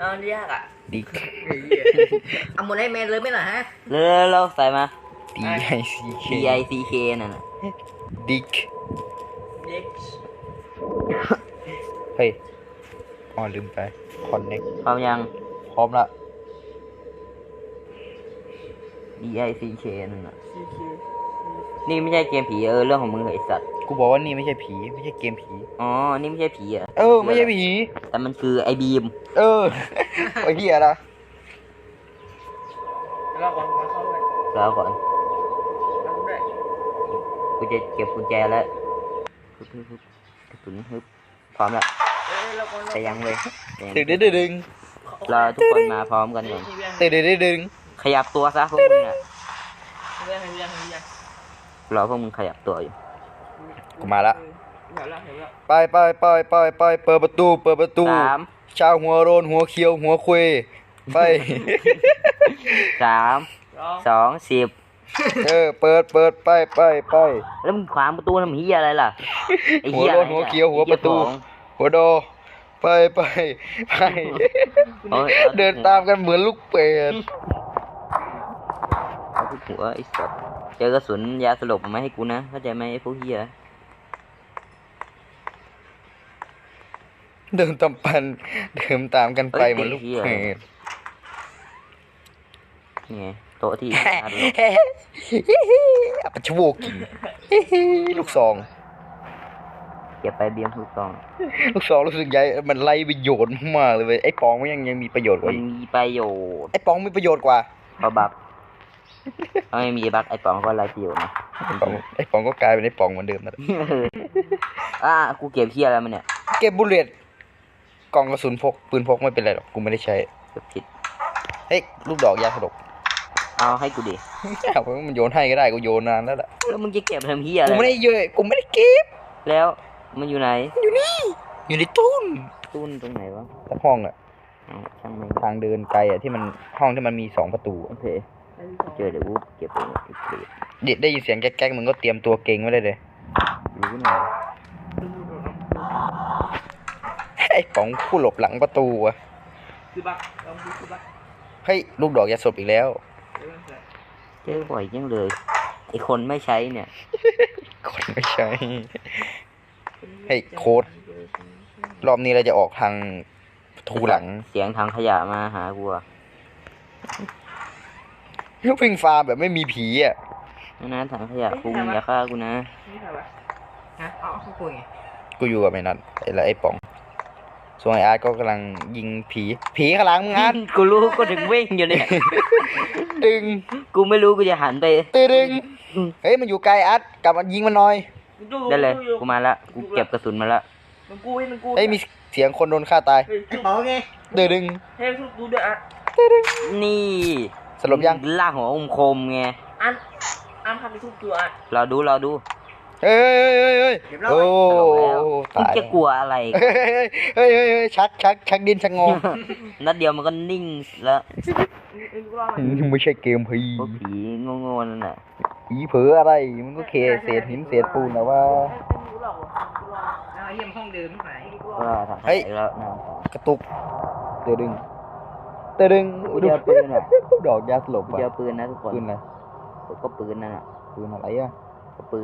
เอามันยากอะดิกเอาหมดให้แมนเลยไหมล่ะฮะเร็วๆเราใส่มา D I C K D I C K นั่นน่ะดิกเด็กเฮ้ยอ๋อลืมไปคอนเน็กพร้อมยัง พร้อมละ D I C K นั่นน่ะ นี่ไม่ใช่เกมผีเออเรื่องของมึงเหรอไอสัตว์ กูบอกว่านี่ไม่ใช่ผี ไม่ใช่เกมผี อ๋อ นี่ไม่ใช่ผีเหรอะเออ ไม่ใช่ผี แต่มันคือไอบีม เออ ไอ้เหี้ยนะเราก่อนมาเข้าไปแล้วก่อน เราด้วยกูจะเก็บกุญแจแล้วฮึบฮึบฮึบกระสุนฮึบพร้อมแล้วเอ้ยเราก่อนแต่ยังเลยแต่ยังตึงดึงดึงดึงรอทุกคนมาพร้อมกันก่อนตึงดึงดึงดึงขยับตัวซะพวกมึงอะ เรื่องเรื่องเรื่องรอพวกมึงขยับตัวอยู่ กูมาละเห็นแล้วเห็นแล้วไปไปไปไปไปเปิดประตู เปิดประตู สามชาวหัวโรนหัวเขียวหัวคุยไป สามรอสองสิบเออ เปิดเปิดไปไปไปแล้วมึงขวางประตูทำเฮียอะไรล่ะไอ้เฮียหัวโลนหัวเขียวหัวประตู หัวโด ไปไปไปโอ้ยเดินตามกันเหมือนลูกเป็ด เอาที่หัวไอ้สัสเจอกระสุนยาสลบมาให้กูนะเข้าใจไหมไอ้พวกเฮียเดินตามปันเดินตามกันไปเหมือนลูกเป็ดนี่ไงโต๊ะที่ชาร์จรถอัปะชโวกิลูกซองเก็บไปเบียมทุกซอง ลูกซองรู้สึกใหญ่มันไล่ประโยชน์มากเลยเว้ยไอ้ปองมันยังยังมีประโยชน์กมัว่านอีกมีประโยชน์ไอ้ปองมีประโยชน์กว่าเพราะบัก ถ้าไม่มีบักไอ้ปองก็ไรประโยชน์นะไอ้ปองไอ้ปองก็กลายเป็นไอ้ปองเหมือนเดิมนั่นแหละอะกูเก็บเฮียอะไรมันเนี่ย เก็บบุลเลตกล่องกระสุนพกปืนพกไม่เป็นไรหรอกกูไม่ได้ใช้เก็บผิด เฮ้ยลูกดอกยาสลบเอาให้กูดิเอามันโยนให้ก็ได้กูโยนนานแล้วล่ะแล้วมึงจะเก็บทำเฮียอะกูไรไม่ได้เยอะกูไม่ได้เก็บ แล้วมันอยู่ไหน อยู่ในตู้นตู้นตรงไหนวะแต่ห้องอะอ๋อช่างมันทางเดินไกลอะที่มันห้องที่มันมีสองประตู โอเค เจอเดี๋ยวกูเก็บไปไอ้เกรดเด็ดได้ยินเสียงแก๊กๆมึงก็เตรียมตัวเก่งไว้ได้เลยรู้หน่อยไอ้ป๋องผู้หลบหลังประตูอะคือบักลองดูคือบักเฮ้ยลูกดอกยาสลบอีกแล้วเออเจอบ่อยจังเลยไอ้คนไม่ใช้เนี่ย คนไม่ใช่เฮ้ยโค้ด รอบนี้เราจะออกทางประตูหลัง เสียงทางขยะมาหากูอะ วิ่งฟาร์มแบบไม่มีผีอะนั่นนะทางขยะกูมึงอย่าฆ่ากูนะนี่ใครวะฮะเอาเขาคุยไงกูอยู่กับไอ้นัทไอ้ละไอ้ป๋อง ส่วนไอ้อาร์ตก็กำลังยิงผี ผีข้างหลังมึงอาร์ตกูรู้กูถึงวิ่งอยู่เนี่ย ดึง กูไม่รู้กูจะหันไปตีดึง เฮ้ยมันอยู่ไกลอาร์ตกลับมายิงมันหน่อย ได้เลย กูมาละกูเก็บกระสุนมาละมันกูมันกูเฮ้ยมีเสียงคนโดนฆ่าตายไอ้ป๋อไงตีดึงให้ดูด้วยอะนี่ สรุปยังล่างหัวอมคมไง อันอันทำไปทุกตัวอะเราดูเราดูเฮ้ยเฮ้ยเฮ้ยเฮ้ยเรียบร้อยโอ้ตลกแล้วมึงตายจะกลัวอะไรเฮ้ยเฮ้ยเฮ้ยเฮ้ยเฮ้ยชักชักชักดินชักงอนัดเดียวมันก็นิ่งแล้วไอ้กูรอดไม่ใช่เกมผีพวกผีโง่ๆนั่นน่ะผีเผลออะไร มันก็เคเศษหินเศษปูนแต่ว่ากูรอดกูรอดเอาเยี่ยมห้องเดิมไหน ก็ทางขเฮ้ยยะแล้วนะ กระตุกเตะดึงเตะดึงกูเจอปืนอะดอกยาสลบกูอะเจอปืนนะทุกคนปืนอะไรก็ปืนนั่นอะปืนอะไรอะ ก็ปืน